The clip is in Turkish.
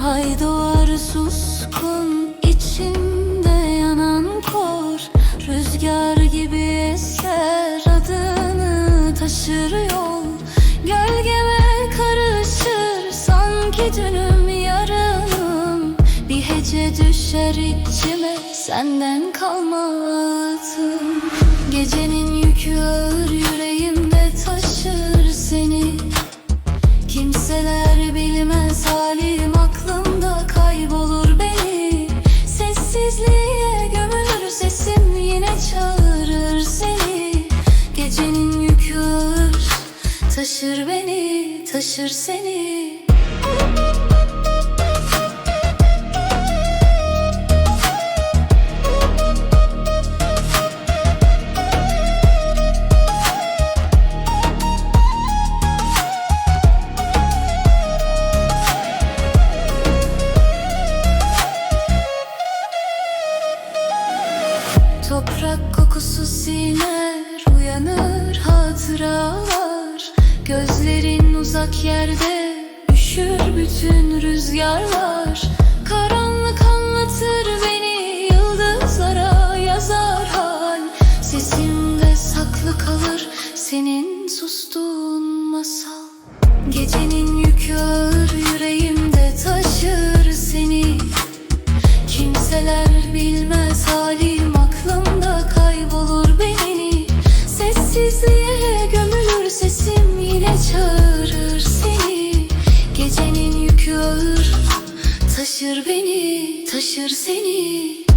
Haydar suskun içimde yanan kor. Rüzgar gibi eser adını taşır yol Gölgeme karışır sanki dünüm yarınım Bir hece düşer içime senden kalma ağıtım Gecenin yükü ağır yüreğimde taşır seni. Kimseler bilmez. Sessizliğe gömülür sesim yine çağırır seni. Gecenin yükü ağır taşır beni taşır seni Kokusu siner Uyanır hatıralar. Gözlerin uzak yerde Üşür bütün rüzgarlar. Karanlık anlatır beni Yıldızlara yazar hal. Sesimde saklı kalır Senin sustuğun masal. Gecenin yükü ağır taşır beni taşır seni